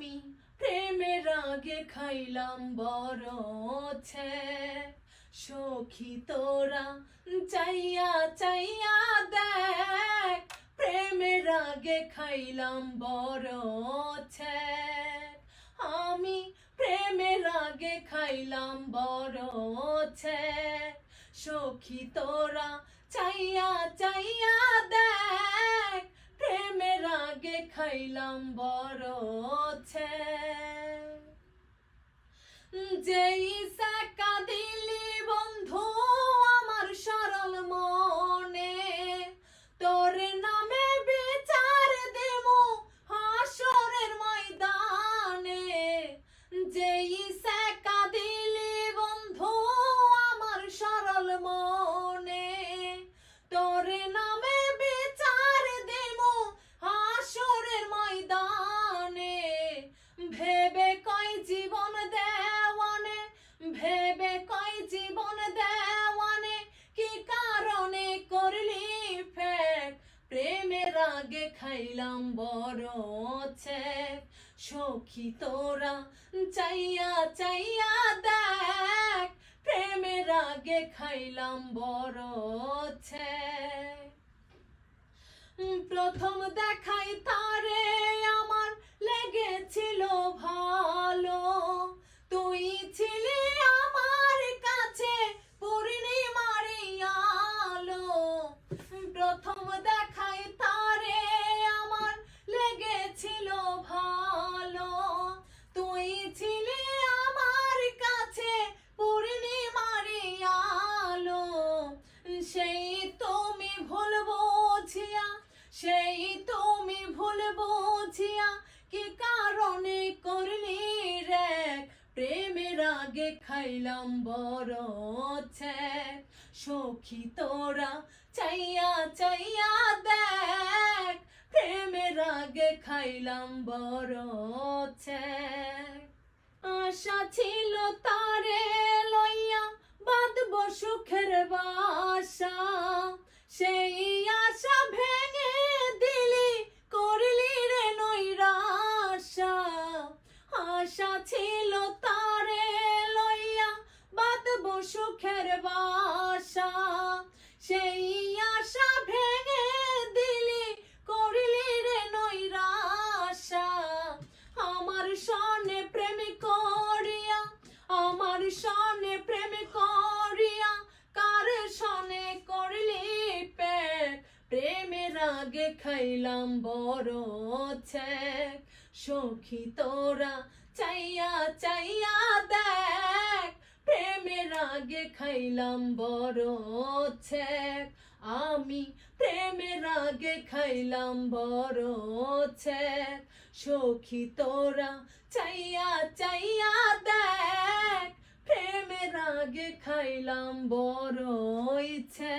আমি। প্রেমের আগে খাইলাম বড় ছে। সখী তোরা চাইয়া চাইয়া দেখ, প্রেমের আগে খাইলাম বড় ছে। আমি প্রেমের আগে খাইলাম বড় ছে। সখী তোরা চাইয়া চাইয়া দেখ আগে খাইলাম বড় ছে। যেই সাকা দিলি বন্ধু আমার সরল মনে, তোর নামে বিচার দেমু হাসরের ময়দানে। যেই সাকা দিলি বন্ধু আমার সরল মনে জীবন দেওয়ানে কি কারণে করলি ফেক প্রেমের আগে খাইলাম বড় সখী তোরা চাইয়া চাইয়া দেখ, প্রেমের আগে খাইলাম বড় প্রথম দেখাই তারে বুঝিয়া কি কারণে করলি রে? প্রেমের আগে খাইলাম বড় সখী তোরা চাইয়া চাইয়া দেখ, প্রেমের আগে খাইলাম বড় আশা ছিল তারে লইয়া বাঁধব সুখের বাসা। সেই আশা ভেঙে সুখের বাসা, সেই আশা ভেঙে দিলি, করলি রে নৈরাশা। আমার সনে প্রেম করিয়া, আমার সনে প্রেম করিয়া, কার সনে করলি পেট প্রেমের আগে খাইলাম বড় ছেক, সখী তোরা চাইয়া চাইয়া দেখ। প্রেমের আগে খাইলাম বড় ছেক। আমি প্রেমের আগে খাইলাম বড় ছেক। সখী তোরা চাইয়া চাইয়া দেখ, প্রেমের আগে খাইলাম বড় ইচ্ছে